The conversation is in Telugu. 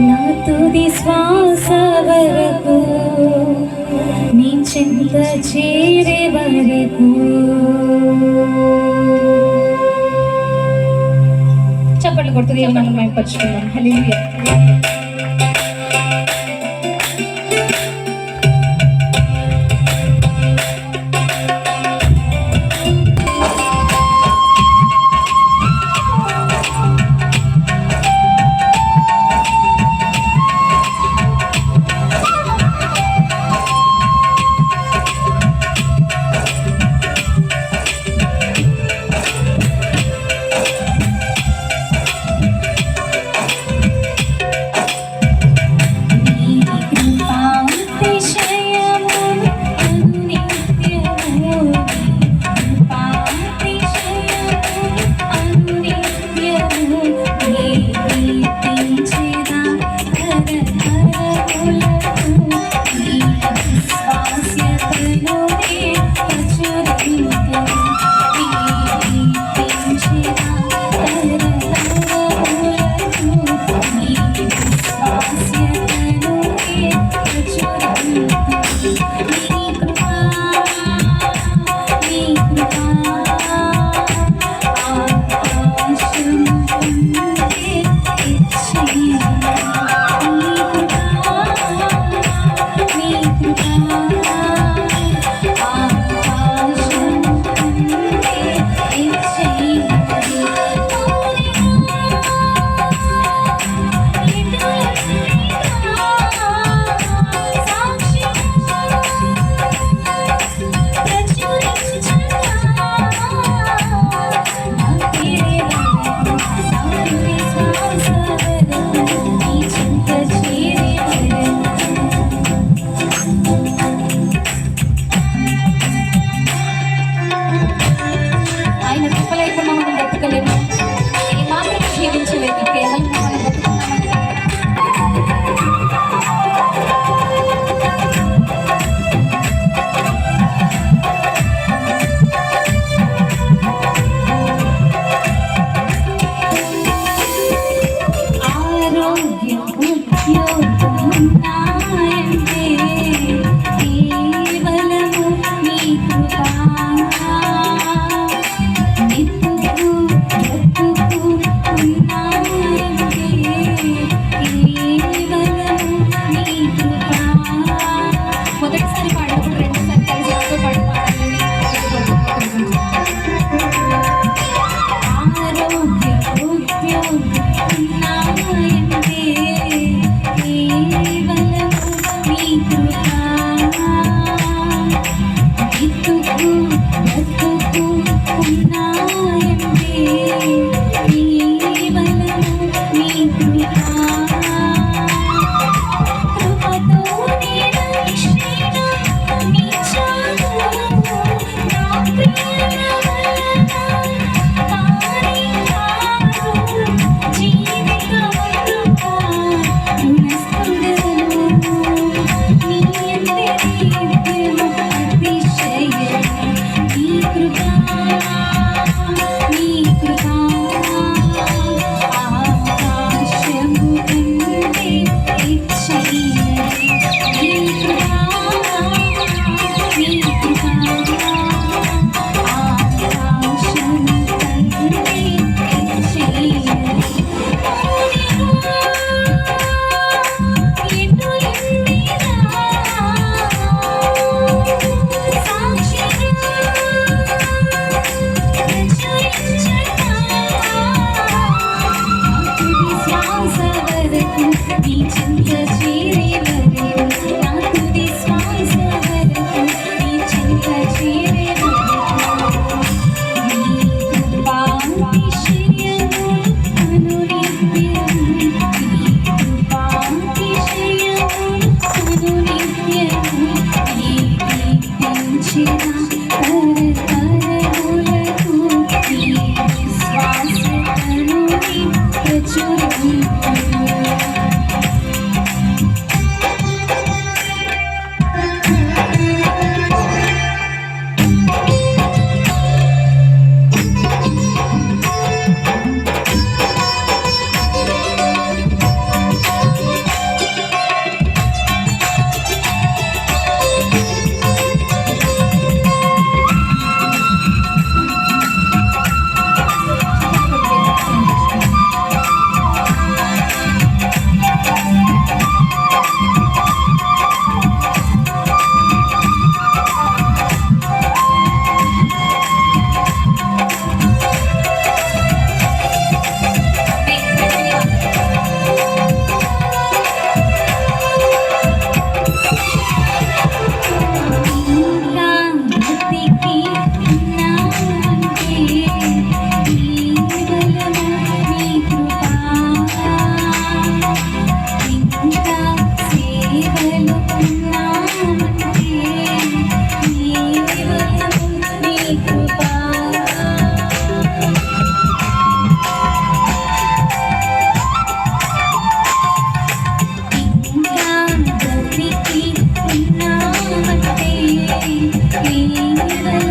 నా తుది శ్వాస వరకు నీ చింత చేరే వరకు. చప్పట్లు కొడుతుంది మనం మేము పరుచుకున్నాం హల్లెలూయా. Thank you.